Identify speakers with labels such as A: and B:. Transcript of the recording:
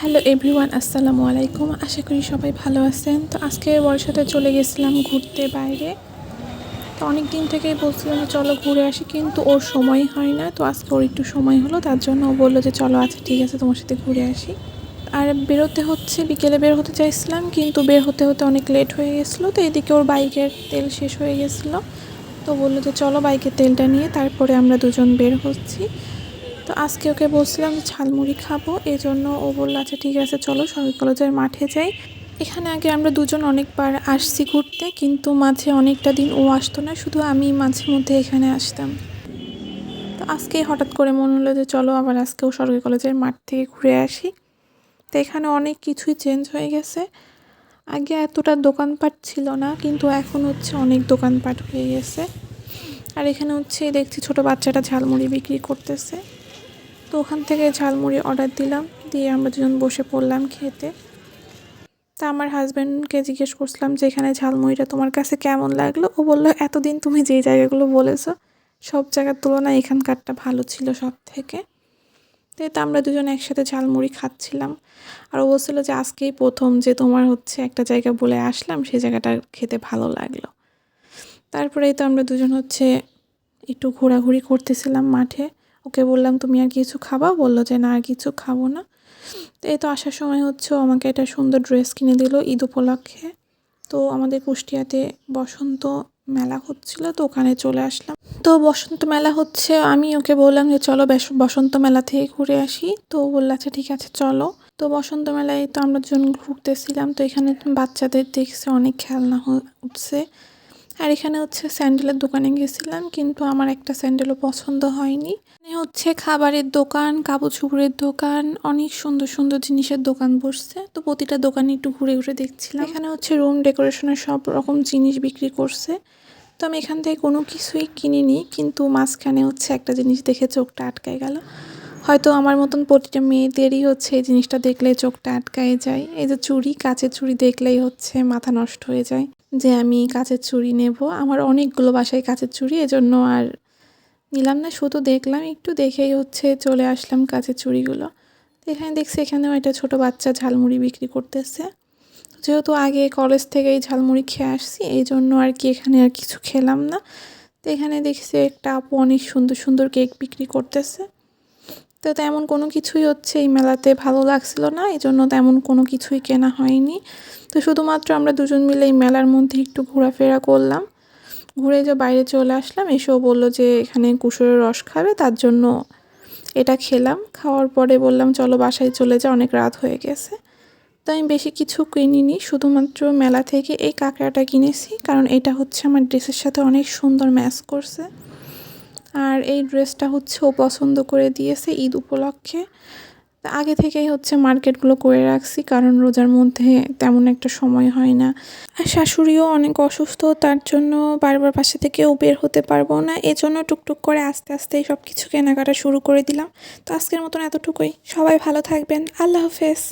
A: Hello everyone, আসসালামু আলাইকুম। আশা করি সবাই ভালো আছেন। তো আজকে বর্ষাতে চলে গেছিলাম ঘুরতে বাইরে। তো অনেক দিন থেকেই বলছিলাম যে চলো ঘুরে আসি, কিন্তু ওর সময় হয় না। তো আজকে ওর একটু সময় হলো, তার জন্য ও বলল যে চলো আচ্ছা ঠিক আছে, তোমার সাথে ঘুরে আসি। আর বেরোতে হচ্ছে, বিকেলে বের হতে চাইছিলাম, কিন্তু বের হতে হতে অনেক লেট হয়ে গেছিল। তো এদিকে ওর বাইকের তেল শেষ হয়ে গেছিল। তো বলল যে চলো বাইকের তেলটা নিয়ে, তারপরে আমরা দুজন বের হচ্ছি। তো আজকে ওকে বলছিলাম যে ঝালমুড়ি খাব এই জন্য ও বলল আচ্ছা ঠিক আছে, চলো সরকারি কলেজের মাঠে যাই। এখানে আগে আমরা দুজন অনেকবার আসছি ঘুরতে, কিন্তু মাঝে অনেকটা দিন ও আসতো না, শুধু আমি মাঝে মধ্যে এখানে আসতাম। তো আজকে হঠাৎ করে মনে হলো যে, চলো আবার আজকেও সরকারি কলেজের মাঠ থেকে ঘুরে আসি। তো এখানে অনেক কিছুই চেঞ্জ হয়ে গেছে। আগে এতটা দোকানপাট ছিল না, কিন্তু এখন হচ্ছে অনেক দোকানপাট হয়ে গেছে। আর এখানে হচ্ছে, দেখছি ছোট বাচ্চাটা ঝালমুড়ি বিক্রি করতেছে। তো ওখান থেকে ঝালমুড়ি অর্ডার দিলাম, দিয়ে আমরা দুজন বসে পড়লাম খেতে। তা আমার হাজব্যান্ডকে জিজ্ঞেস করছিলাম যে, এখানে ঝালমুড়িটা তোমার কাছে কেমন লাগল? ও বলল, এতদিন তুমি যেই জায়গাগুলো বলেছ, সব জায়গার তুলনায় এখানকারটা ভালো ছিল সব থেকে তো আমরা দুজন একসাথে ঝালমুড়ি খাচ্ছিলাম। আর ও বলছিলো যে, আজকেই প্রথম যে তোমার হচ্ছে একটা জায়গা বলে আসলাম, সেই জায়গাটা খেতে ভালো লাগল। তারপরেই তো আমরা দুজন হচ্ছে একটু ঘোরাঘুরি করতেছিলাম মাঠে। ওকে বললাম, তুমি আর কিছু খাবা? বলল যে, না, আর কিছু খাব না। তো এই তো আসার সময় হচ্ছে আমাকে একটা সুন্দর ড্রেস কিনে দিল ঈদ উপলক্ষে। তো আমাদের কুষ্টিয়াতে বসন্ত মেলা হচ্ছিল, তো ওখানে চলে আসলাম। তো বসন্ত মেলা হচ্ছে, আমি ওকে বললাম যে, চলো বসন্ত মেলা থেকে ঘুরে আসি। তো বলল আচ্ছা ঠিক আছে, চলো। তো বসন্ত মেলায় তো আমরা দুজন ঘুরতেছিলাম, তো এখানে বাচ্চাদের দেখছে, অনেক খেলনা উঠছে। আর এখানে হচ্ছে স্যান্ডেলের দোকানে গেছিলাম, কিন্তু আমার একটা স্যান্ডেলও পছন্দ হয়নি। এখানে হচ্ছে খাবারের দোকান কাপড় চোপড়ের দোকান, অনেক সুন্দর সুন্দর জিনিসের দোকান বসছে। তো প্রতিটা দোকানে একটু ঘুরে ঘুরে দেখছিলাম। এখানে হচ্ছে রুম ডেকোরেশনের সব রকম জিনিস বিক্রি করছে। তো আমি এখান থেকে কোনো কিছুই কিনিনি, কিন্তু মাঝখানে হচ্ছে একটা জিনিস দেখে চোখটা আটকায় গেল। হয়তো আমার মতন প্রতিটা মেয়েদেরই হচ্ছে এই জিনিসটা দেখলে চোখটা আটকায় যায়। এই যে চুড়ি, কাচের চুড়ি দেখলেই হচ্ছে মাথা নষ্ট হয়ে যায়। যে আমি কাঁচের চুড়ি নেব। আমার অনেকগুলো বাসায় কাচের চুড়ি, এজন্য আর নিলাম না, শুধু দেখলাম, একটু দেখেই হচ্ছে চলে আসলাম কাচের চুড়িগুলো। এখানে দেখছি এখানেও একটা ছোট বাচ্চা ঝালমুড়ি বিক্রি করতেছে। যেহেতু আগে কলেজ থেকেই ঝালমুড়ি খেয়ে আসছি এই জন্য আর কি এখানে আর কিছু খেলাম না। তো এখানে দেখছি একটা আপু অনেক সুন্দর সুন্দর কেক বিক্রি করতেছে। তো তেমন কোনো কিছুই হচ্ছে এই মেলাতে ভালো লাগছিল না এই জন্য তেমন কোনো কিছুই কেনা হয়নি। তো শুধুমাত্র আমরা দুজন মিলে এই মেলার মধ্যে একটু ঘোরাফেরা করলাম। ঘুরে যে বাইরে চলে আসলাম, এসেও বলল যে এখানে কুসুরের রস খাবে, তার জন্য এটা খেলাম। খাওয়ার পরে বললাম, চলো বাসায় চলে যা অনেক রাত হয়ে গেছে। তো আমি বেশি কিছু কিনিনি, শুধুমাত্র মেলা থেকে এই কাঁকড়াটা কিনেছি, কারণ এটা হচ্ছে আমার ড্রেসের সাথে অনেক সুন্দর ম্যাচ করছে। আর এই ড্রেসটা হচ্ছে ও পছন্দ করে দিয়েছে ঈদ উপলক্ষে। আগে থেকেই হচ্ছে মার্কেটগুলো করে রাখছি, কারণ রোজার মধ্যে তেমন একটা সময় হয় না। আর শাশুড়িও অনেক অসুস্থ, তার জন্য বারবার পাশে থেকেও বের হতে পারব না। এজন্য টুকটুক করে আস্তে আস্তে সব কিছু কেনাকাটা শুরু করে দিলাম। তো আজকের মতন এতটুকুই। সবাই ভালো থাকবেন। আল্লাহ হাফেজ।